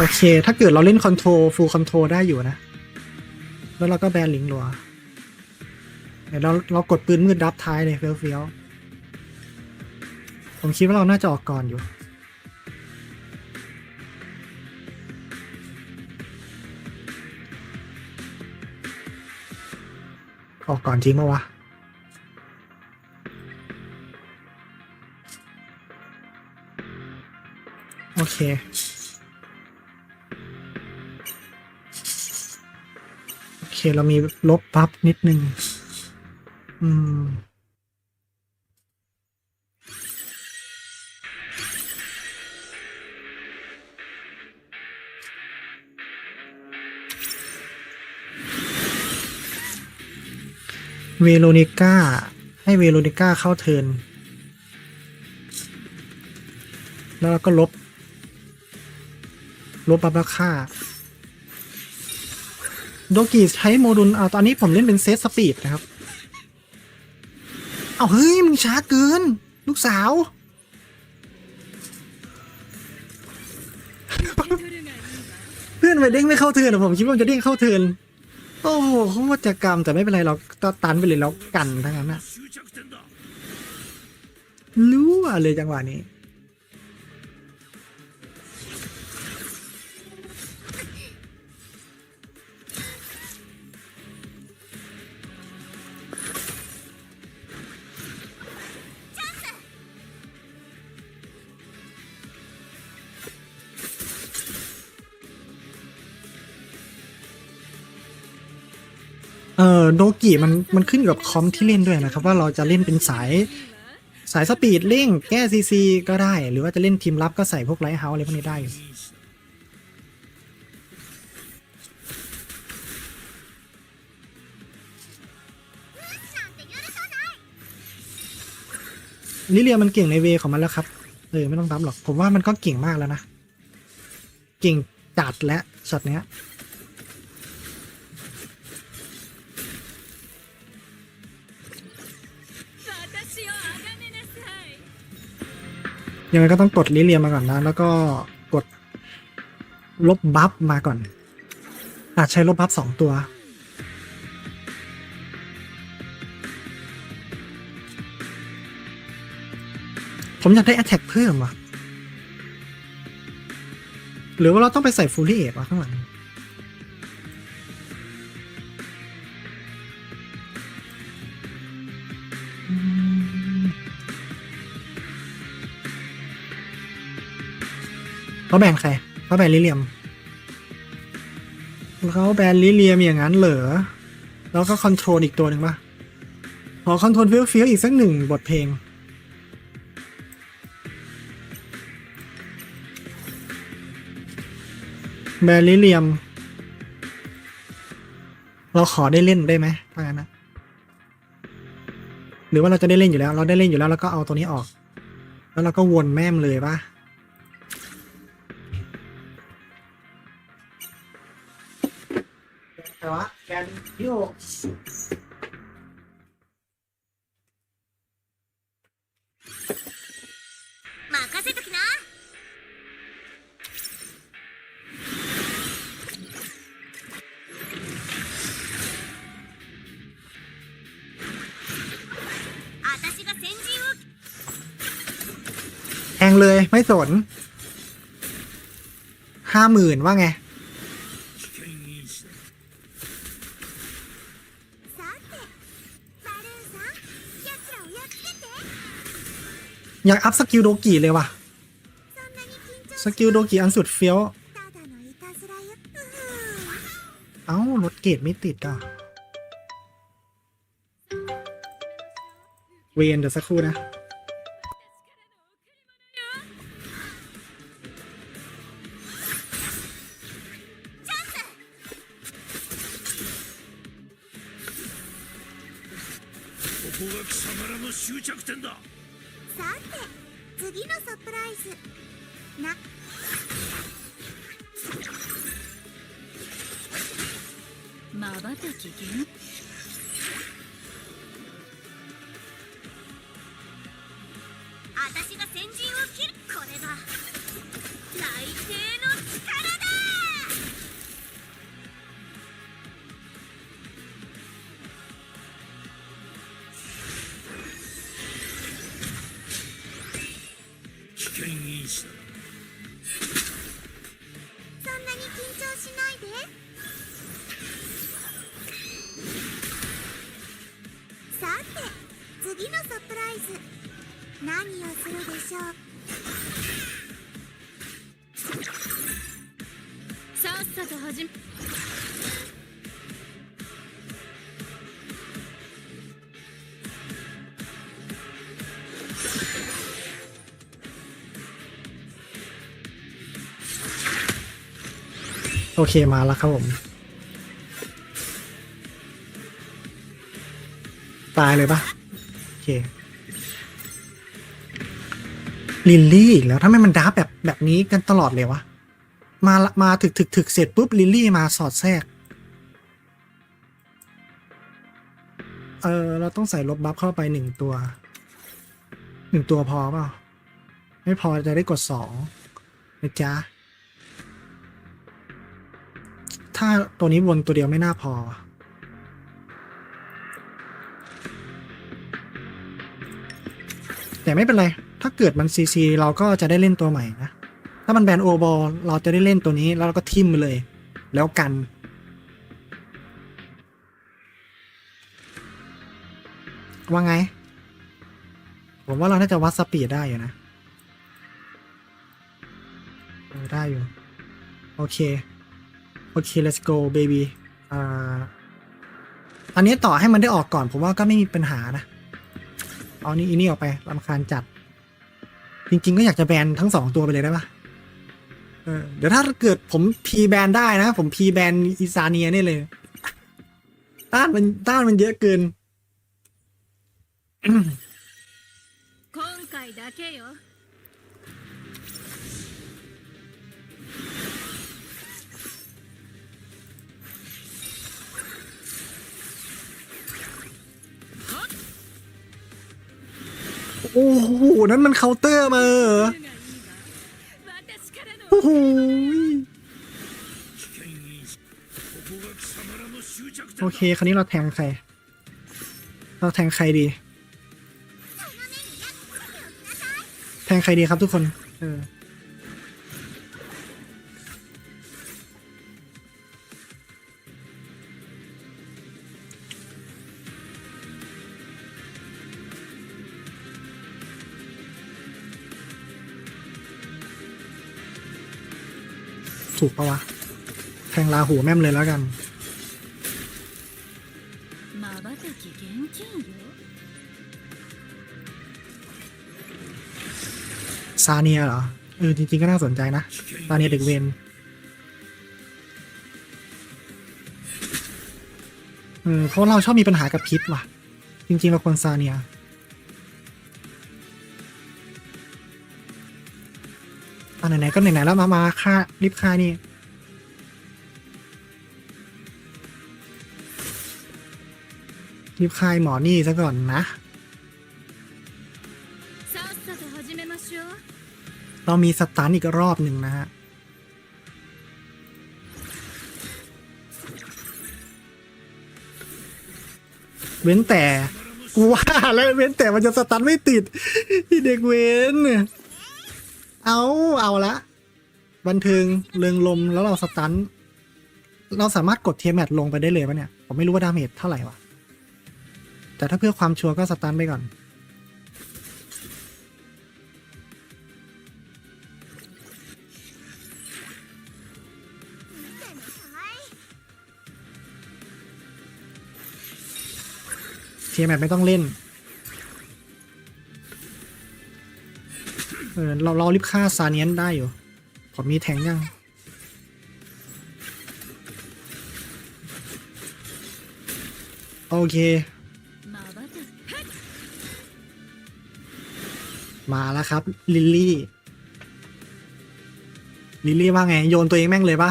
โอเค ถ้าเกิดเราเล่นคอนโทรลฟูลคอนโทรลได้อยู่นะ แล้วเราก็แบนลิงก์รัว เดี๋ยวเราเรากดปืนมืดดับท้ายเลยเฟี้ยวเฟี้ยวๆผมคิดว่าเราน่าจะออกก่อนอยู่ออกก่อนจริงปะวะ โอเค เค เรามีลบบัฟนิดนึง อืม เวโรนิก้า ให้เวโรนิก้าเข้าเทิน แล้วเราก็ลบ ลบบัฟราค่า โดกิใช้โมดูลเอาตอนนี้ผมเล่นเป็นเซตสปีดนะครับ เอาเฮ้ยมึงช้าเกิน ลูกสาว เพื่อนไปเด้งไม่เข้าเทิร์นะผมคิดว่าจะเด้งเข้าเทินโอ้โหเขาว่าจะกรรมแต่ไม่เป็นไรเราก็ตันไปเลยแล้วกันทั้งนั้นนะรู้อะเลยจังหวะนี้ โดกิมันมันขึ้นอยู่กับคอมที่เล่นด้วยนะครับ ว่าเราจะเล่นเป็นสายสายสปีดเร่งแก้ซีซีก็ได้ หรือว่าจะเล่นทีมรับก็ใส่พวกไลท์เฮาส์อะไรพวกนี้ได้ลิเลียมันเก่งในเวของมันแล้วครับ เออ ไม่ต้องรับหรอก ผมว่ามันก็เก่งมากแล้วนะ เก่งจัดและช็อตเนี้ย ยังไงก็ต้องกดลิเลียมาก่อนนะ แล้วก็กดลบบัฟมาก่อน อาจใช้ลบบัฟสองตัว ผมอยากได้ Attack เพิ่มว่ะ หรือว่าเราต้องไปใส่ฟูลี่เอทวะข้างหลัง เขาแบนใครเขาแบนลิเลียมเขาแบนลิเลียมอย่างนั้นเหรอแล้วก็คอนโทรลอีกตัวหนึ่งปะขอคอนโทรลฟี้ยวเฟี้ยวๆอีกสักหนึ่งบทเพลงแบนลิเลียม เราขอได้เล่นได้ไหมถ้างั้นนะหรือว่าเราจะได้เล่นอยู่แล้ว เราได้เล่นอยู่แล้ว แล้วก็เอาตัวนี้ออก แล้วเราก็วนแม่มเลยปะ แต่ว่าแกนที่หกแทงเลยไม่สนห้าหมื่นว่าไง อยากอัพสกิลโดกิเลยว่ะ そんなに緊張 สกิลโดกิอันสุดเฟี้ยว ただのいたずらよう เอ้ารถเกรดไม่ติดอ่ะ เวนเดี๋ยวสักครู่นะ ここが貴様らの終着点だ さて次のサプライズ。な。まばたき限定緊張しないで。さて次のサプライズ。何をするでしょう？さっさと始め。 โอเคมาแล้วครับผม ตายเลยปะโอเคลินลี่อีกแล้วทำไมมันดับแบบแบบนี้กันตลอดเลยวะ มามาถึกถึกถึกเสร็จปุ๊บลินลี่มาสอดแทรก เออเราต้องใส่ลบบัฟเข้าไปหนึ่งตัว หนึ่งตัวพอเปล่า ไม่พอจะได้กดสองนะจ๊ะ ถ้าตัวนี้วนตัวเดียวไม่น่าพอ แต่ไม่เป็นไร ถ้าเกิดมันซีซีเราก็จะได้เล่นตัวใหม่นะ ถ้ามันแบนโอบอลเราจะได้เล่นตัวนี้แล้วเราก็ทิมเลย แล้วกันว่าไง ผมว่าเราน่าจะวัดสปีดได้อยู่นะได้อยู่ โอเค อเค let's go baby อ่า อันนี้ต่อให้มันได้ออกก่อน ผมว่าก็ไม่มีปัญหานะ เอานี่อีนี่ออกไปรำคาญจัด จริง ๆ ก็อยากจะแบนทั้งสองตัวไปเลยได้ปะเออ เดี๋ยวถ้าเกิดผมพีแบนได้นะ ผมพีแบนอีซาเนียนี่เลย ต้านมันต้านมันเยอะเกิน 今回だけよ โอ้โห นั้นมันเคาน์เตอร์มาโอ้โหโอเค คราวนี้เราแทงใคร เราแทงใครดี แทงใครดีครับทุกคน เออ ถูกปะวะ แทงลาหูแม่มเลยแล้วกันซาเนียเหรอ เออ จริง ๆ ก็น่าสนใจนะซาเนียเด็กเวนเออเพราะเราชอบมีปัญหากับพิษว่ะ จริง ๆ เราควรซาเนีย ไหนๆก็ไหนๆแล้วมามาค่ารีบค่านี่รีบค่ายหมอนี่ซะก่อนนะ เรามีสตันอีกรอบหนึ่งนะฮะ เว้นแต่ว่าแล้วเว้นแต่มันจะสตันไม่ติดที่เด็กเว้น เอาเอาละ บันเทิงเรืองลมแล้วเราสตัน เราสามารถกดเทียแมทลงไปได้เลยปะเนี่ย ผมไม่รู้ว่าดาเมจเท่าไหร่วะแต่ถ้าเพื่อความชัวร์ก็สตันไปก่อน เทียแมทไม่ต้องเล่น ออเราเราริบค่าซาเนียนได้อยู่ผมมีแทงยังโอเค มาแล้วครับ ลิลลี่ ลิลลี่ว่าไง โยนตัวเองแม่งเลยปะ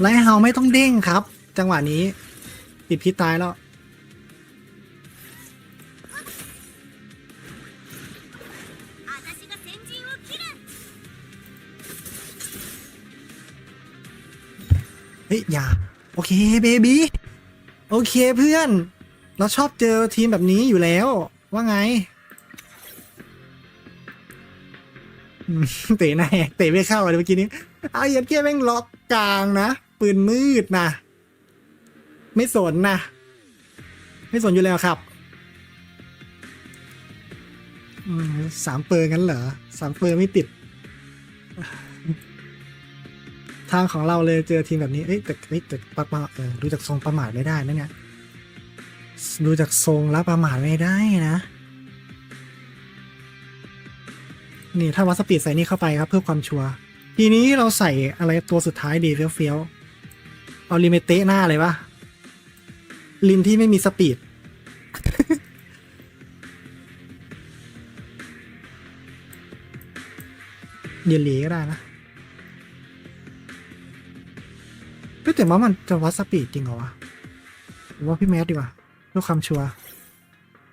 ไลท์เฮาไม่ต้องเด้งครับ จังหวะนี้ ปิดพิษตายแล้ว เฮ้ย อย่า โอเค เบบี้ โอเคเพื่อน เราชอบเจอทีมแบบนี้อยู่แล้ว ว่าไงเตะหน้าเตะไม่เข้าเลยเมื่อกี้นี้อาเย็ดเกี้ยแม่งล็อกกลางนะ ปืนมืดนะ ไม่สนนะ ไม่สนอยู่แล้วครับสามเปอร์งั้นเหรอสามเปอร์ไม่ติด ทางของเราเลยเจอทีมแบบนี้เอ้ยแต่เอ้แต่ประมาเออดูจากทรงประมาทไม่ได้นะเนี่ยดูจากทรงแล้วประมาทไม่ได้นะ นี่ถ้าวัดสปีดใส่นี่เข้าไปครับเพื่อความชัวร์ทีนี้เราใส่อะไรตัวสุดท้ายดีเฟี้ยวๆเอาลิเมเตะหน้าเลยปะ ลินที่ไม่มีสปีด เดี๋ยวหลีก็ได้นะเฮ้ยแต่ว่ามันจะวัดสปีดจริงเหรอวะผมว่าพี่แมสดีกว่าเพื่อความชัวร์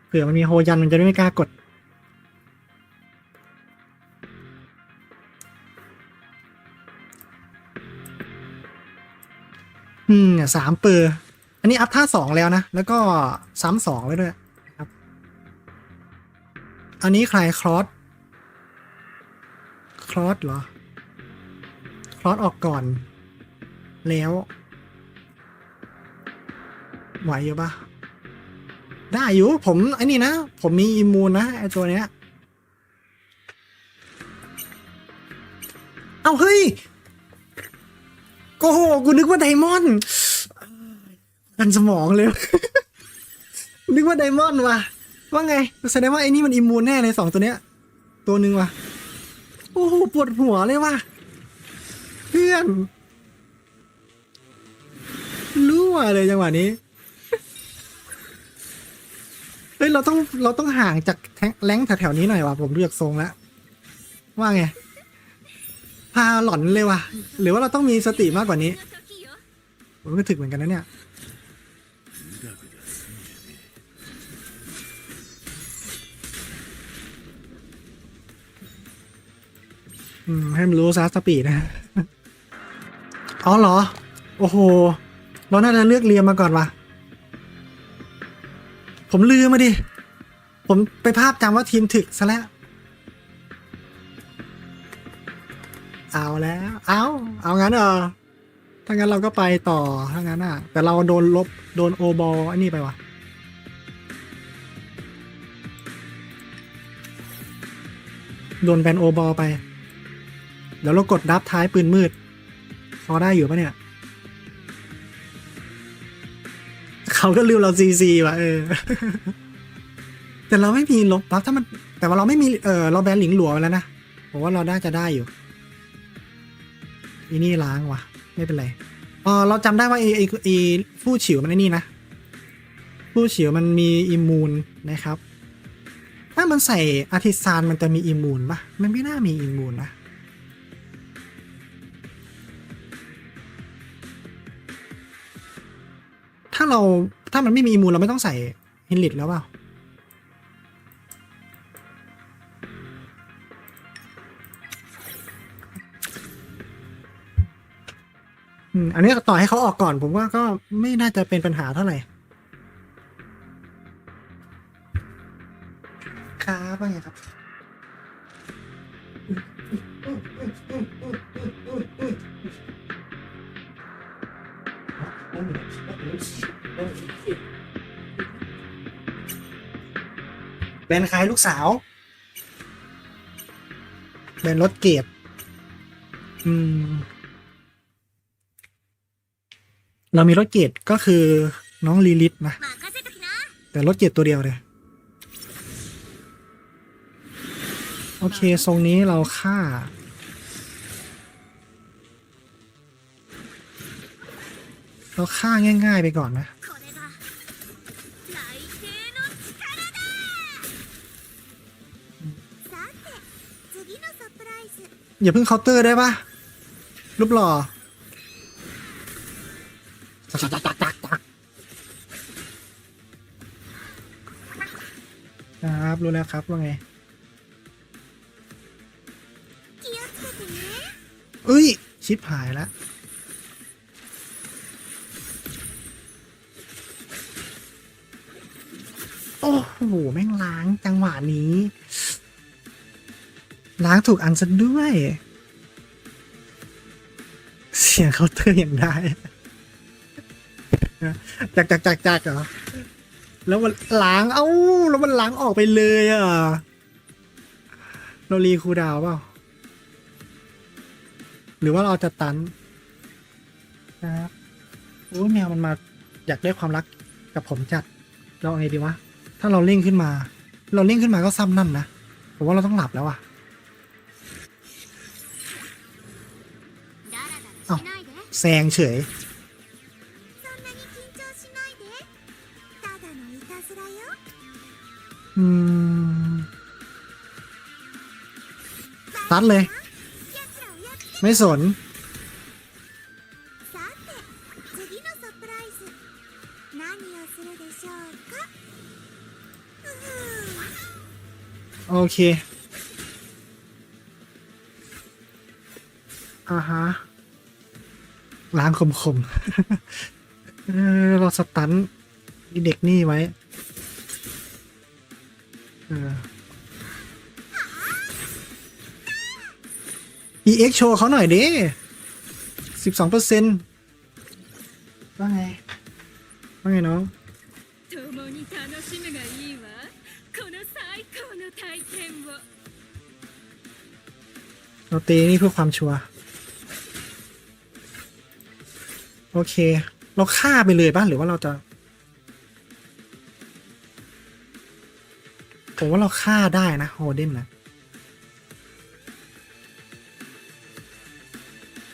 เผื่อมันมีโฮยันมันจะได้ไม่กล้ากดอืมเนี่ยสามเปอร์ อันนี้อัพท่าสองแล้วนะ แล้วก็ซ้ำสองไว้ด้วยครับ อันนี้ใครครอสครอสเหรอครอสออกก่อน แล้ว ไหวอยู่ปะได้อยู่ ผมไอ้นี่นะ ผมมีอิมมูนนะไอตัวเนี้ย เอาเฮ้ย โกหกกูนึกว่าไดมอนด์ันสมองเลย นึกว่าไดมอนด์ว่ะ ว่าไง แสดงว่าไอ้นี่มันอิมมูนแน่เลยสองตัวเนี้ย ตัวหนึ่งว่ะ โอ้โหปวดหัวเลยว่ะ เพื่อนรู้ว่ะเลยจังหวะนี้ เฮ้ยเราต้องเราต้องห่างจากแกล้งแถวๆนี้หน่อยว่ะผมเลือกทรงแล้วว่าไง พาหล่อนเลยว่ะ หรือว่าเราต้องมีสติมากกว่านี้ผมก็ถึกเหมือนกันนะเนี่ย ให้มันรู้ซะสปีดนะอ๋อเหรอ โอ้โห เราน่าจะเลือกเรียมมาก่อนวะผมลืมมาดิ ผมไปภาพจำว่าทีมถึกซะแล้ว เอาแล้ว เอา เอางั้นเออถ้างั้นเราก็ไปต่อ ถ้างั้นอะ แต่เราโดนลบ โดนโอบอลอันนี้ไปวะโดนแบนโอบอลไป เดี๋ยวเรากดดับท้ายปืนมืด พอได้อยู่ปะเนี่ย เขาก็ลืมเราซีซีว่ะเออ แต่เราไม่มีลบบัฟถ้ามัน แต่ว่าเราไม่มีเออเราแบนหลิงหลัวไปแล้วนะผมว่าเราน่าจะได้อยู่อีนี่ล้างว่ะ ไม่เป็นไรเออเราจำได้ว่าไอไอไอฟู่ฉิวมันไอนี่นะฟู่ฉิวมันมีอิมูนนะครับ ถ้ามันใส่อาร์ติซานมันจะมีอิมูนปะมันไม่น่ามีอิมูนนะ เราถ้ามันไม่มีอิมมูนเราไม่ต้องใส่ฮินลิตแล้วเปล่าอันนี้ต่อให้เขาออกก่อน ผมว่าก็ไม่น่าจะเป็นปัญหาเท่าไหร่ ครับว่าไงครับ เป็นใครลูกสาว เป็นรถเก็บ อืม เรามีรถเกตก็คือน้องลีลิตนะ แต่รถเกตตัวเดียวเลย โอเค ทรงนี้เราฆ่าเราฆ่าง่าย ๆ ไปก่อนนะ อย่าเพิ่งเคาน์เตอร์ได้ปะรูปหล่อตักตักตักตักครับรู้แล้วครับว่าไงเอ้ย ชิปหายแล้วโอ้โห แม่งล้างจังหวะนี้ ล้างถูกอันซะด้วย เสียงเคาเตอร์อย่างได้จักจักจักจักเหรอ แล้วมันล้างเอ้า แล้วมันล้างออกไปเลยอะเรารีคูดาวเปล่า หรือว่าเราจะตันนะครับโอ้ยแมวมันมาอยากได้ความรักกับผมจัด เราไงดีวะ ถ้าเราเร่งขึ้นมา เราเร่งขึ้นมาก็ซ้ำนั่นนะผมว่าเราต้องหลับแล้วอะ แซงเฉย อืตัดเลย ไม่สน โอเคอ่าฮะ ล้างคมคมเราสตันเด็กนี่ไว้ e x โชว์เขาหน่อยดิสิบสองเปอร์เซ็นต์ว่าไง ว่าไงน้องเราตีนี่เพื่อความชัวร์ อเค เราฆ่าไปเลยบ้างหรือว่าเราจะ ผมว่าเราฆ่าได้นะโฮเดนนะ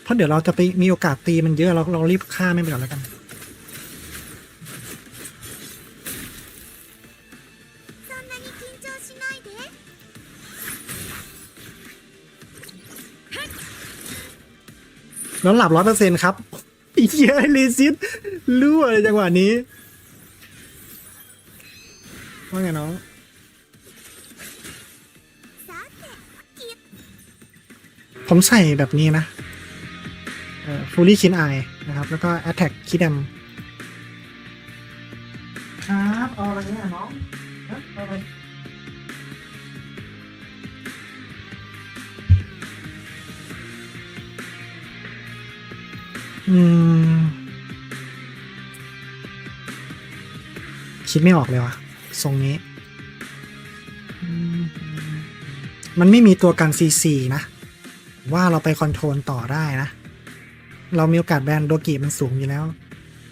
เพราะเดี๋ยวเราจะไปมีโอกาสตีมันเยอะเราเรารีบฆ่าไม่เป็นอนแล้วกันแล้วหลับร้อยเปอร์เซ็นครับ โห เฮียรีซิตรั่วเลยจังหวะนี้ว่าไงน้องผมใส่แบบนี้นะฟูลี่คินไอนะครับ แล้วก็แอตแทกคิดแดม คิดไม่ออกเลยว่ะ ทรงนี้ มันไม่มีตัวกัน CC นะ ว่าเราไปคอนโทรลต่อได้นะ เรามีโอกาสแบนโดกิมันสูงอยู่แล้ว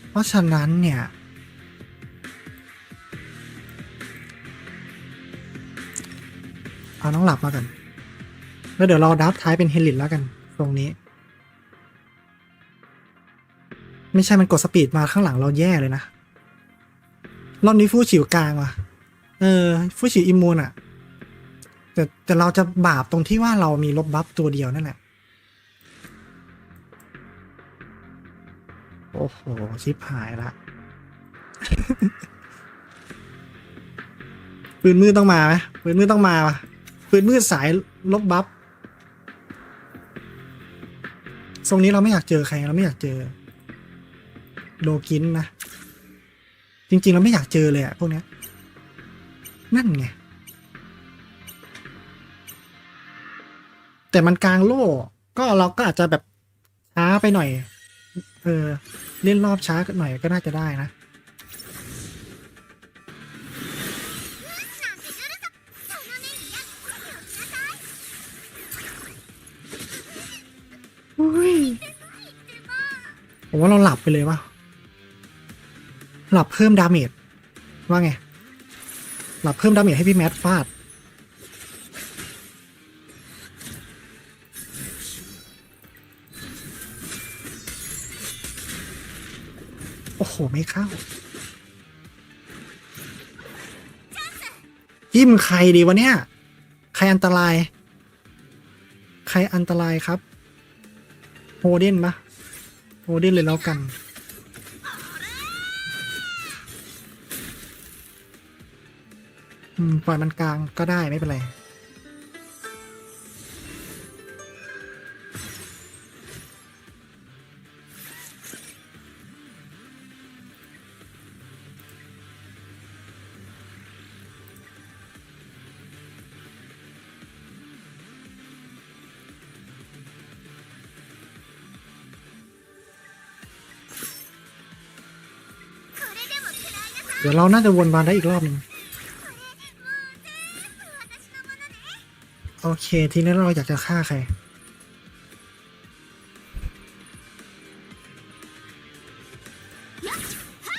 เพราะฉะนั้นเนี่ย เอาน้องหลับมากัน แล้วเดี๋ยวเราดับท้ายเป็นเฮลิตแล้วกัน ตรงนี้ไม่ใช่มันกดสปีดมาข้างหลังเราแย่เลยนะ รอบนี้ฟู่ฉิวกลางว่ะ เออ ฟู่ฉิวอิมูนอะแต่แต่เราจะบาปตรงที่ว่าเรามีลบบัฟตัวเดียวนั่นแหละ โอ้โห ชิบหายละ ปืนมืดต้องมาไหมปืนมืดต้องมาปะปืนมืดสายลบบัฟทรงนี้เราไม่อยากเจอใคร เราไม่อยากเจอโลกินนะ จริง ๆ เราไม่อยากเจอเลยอะพวกนี้นั่นไง แต่มันกลางโล่ ก็เราก็อาจจะแบบช้าไปหน่อย เออ เล่นรอบช้าหน่อยก็น่าจะได้นะผมว่าเราหลับไปเลยวะ หลับเพิ่มดาเมจว่าไง หลับเพิ่มดาเมจให้พี่แมทฟาด โอ้โห ไม่เข้าจิ้มใครดีวะเนี่ย ใครอันตราย ใครอันตรายครับ โฮเดนปะโฮเดนเลยแล้วกัน ปล่อยมันกลางก็ได้ไม่เป็นไร เดี๋ยวเราน่าจะวนมาได้อีกรอบหนึ่ง โอเค ทีนี้เราอยากจะฆ่าใคร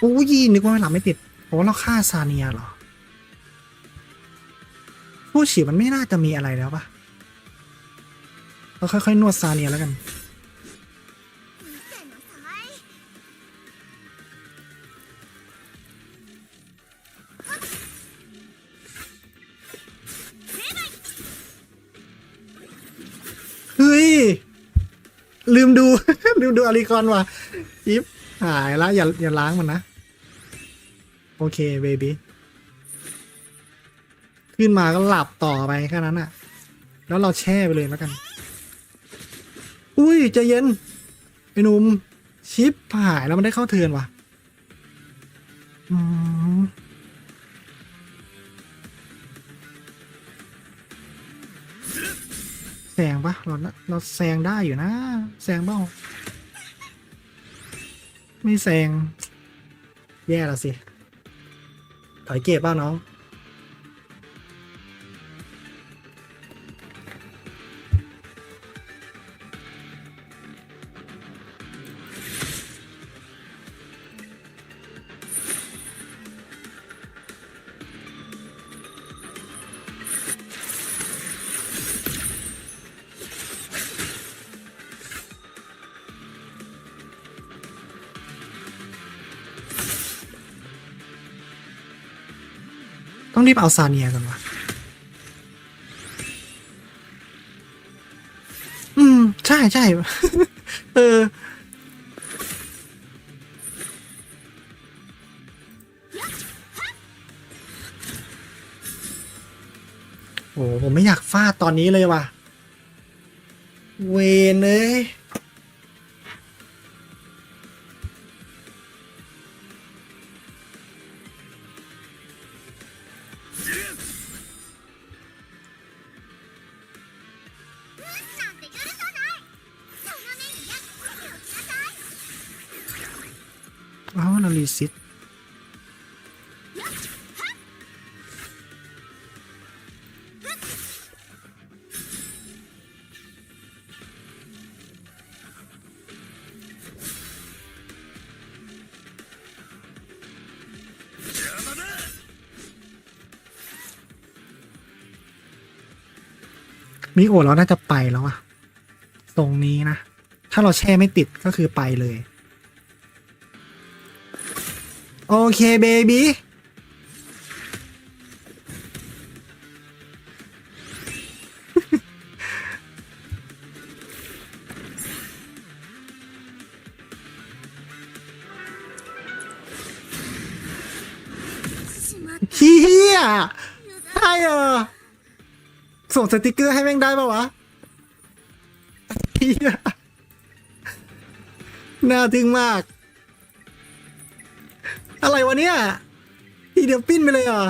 อู้ยนึกว่าหลับไม่ติดเพราะเราฆ่าซาเนียเหรอ ผู้ฉีดมันไม่น่าจะมีอะไรแล้วปะเราค่อยๆ นวดซาเนียแล้วกัน เฮ้ย ลืมดู ลืมดูอาริคอนว่ะอิฟหายละอย่าอย่าล้างมันนะ โอเคเบบี้ขึ้นมาก็หลับต่อไปแค่นั้นอะแล้วเราแช่ไปเลยแล้วกัน อุ้ยใจเย็น ไอ้หนุ่มชิปหายแล้วมันได้เข้าเทิร์นว่ะ อืม ซงปะเราเราแซงได้อยู่นะแซงเบ้าไม่แซง แย่ละสิ ถอยเก็บบ้างน้อง ต้องรีบเอาซาเนียกันวะอืม ใช่ใช่ เออ โอ้ผมไม่อยากฟาดตอนนี้เลยว่ะ เวนเลย มิโอเราน่าจะไปแล้วอะตรงนี้นะ ถ้าเราแช่ไม่ติดก็คือไปเลย โอเคเบบี้ งสติกเกอร์ให้แม่งได้ปะวะน่าทึ่งมาก อะไรวะเนี่ย ทีเดียวปิ้นไปเลยอะ